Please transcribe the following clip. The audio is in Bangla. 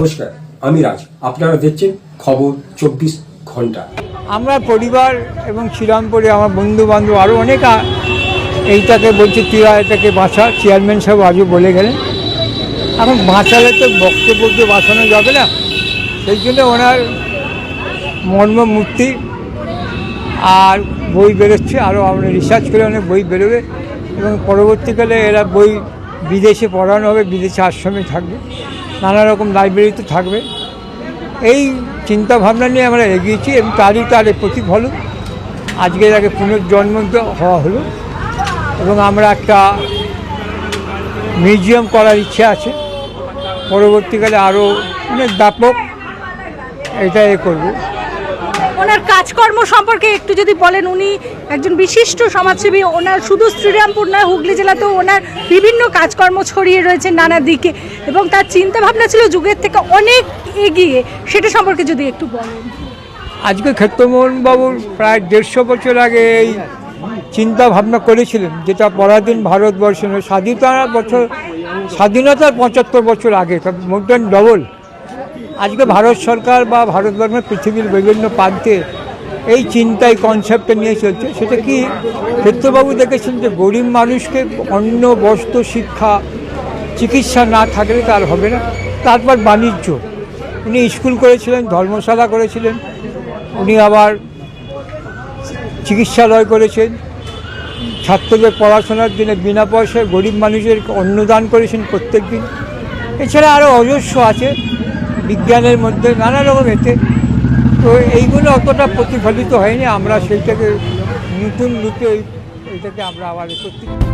নমস্কার, আমি রাজ। আপনারা দেখছেন খবর চব্বিশ ঘণ্টা। আমরা পরিবার এবং শ্রীরামপুরে আমার বন্ধু বান্ধব আরও অনেক এইটাকে বলছে তুই এটাকে বাঁচা চেয়ারম্যান সাহেব আজও বলে গেলেন। এখন বাঁচালে তো বক্তব্যকে বাঁচানো যাবে না। সেই জন্য ওনার মর্মমূর্তি আর বই বেরোচ্ছে। আরও আমরা রিসার্চ করে অনেক বই বেরোবে এবং পরবর্তীকালে এরা বই বিদেশে পড়ানো হবে, বিদেশে আশ্রমে থাকবে। নানা রকম লাইব্রেরি তো থাকবে। এই চিন্তাভাবনা নিয়ে আমরা এগিয়েছি এবং তারই তার প্রতিফলন। আজকের আগে পুনর্জন্ম হওয়া হলো এবং আমরা একটা মিউজিয়াম করার ইচ্ছে আছে। পরবর্তীকালে আরও অনেক ব্যাপক এটা এ করব। কাজকর্ম সম্পর্কে একটু যদি বলেন উনি একজন বিশিষ্ট সমাজসেবী ওনার শুধু শ্রীরামপুর নয় হুগলি জেলাতেও ওনার বিভিন্ন কাজকর্ম ছড়িয়ে রয়েছে নানা দিকে এবং তার চিন্তা ভাবনা ছিল যুগের থেকে অনেক এগিয়ে। সেটা সম্পর্কে যদি একটু বলেন। আজকে ক্ষেত্রমোহন বাবুর প্রায় দেড়শো বছর আগে এই চিন্তা ভাবনা করেছিলেন যেটা পরাধীন ভারতবর্ষে নয়, স্বাধীনতার বছর স্বাধীনতার পঁচাত্তর বছর আগে মোর ডবল আজকে ভারত সরকার বা ভারতবর্ষের পৃথিবীর বিভিন্ন প্রান্তে এই চিন্তায় কনসেপ্টটা নিয়ে চলছে। সেটা কি ক্ষেত্রবাবু দেখেছেন যে গরিব মানুষকে অন্ন বস্ত্র, শিক্ষা, চিকিৎসা না থাকলে তার হবে না? তারপর বাণিজ্য। উনি স্কুল করেছিলেন, ধর্মশালা করেছিলেন। উনি আবার চিকিৎসালয় করেছেন। ছাত্রদের পড়াশোনার জন্য বিনা পয়সায় গরিব মানুষের অন্নদান করেছেন প্রত্যেক দিন এছাড়া আরও অজস্র আছে। বিজ্ঞানের মধ্যে নানা রকম এতে তো এইগুলো অতটা প্রতিফলিত হয়নি আমরা সেইটাকে নতুন রূপে ওইটাকে আমরা আবার করতে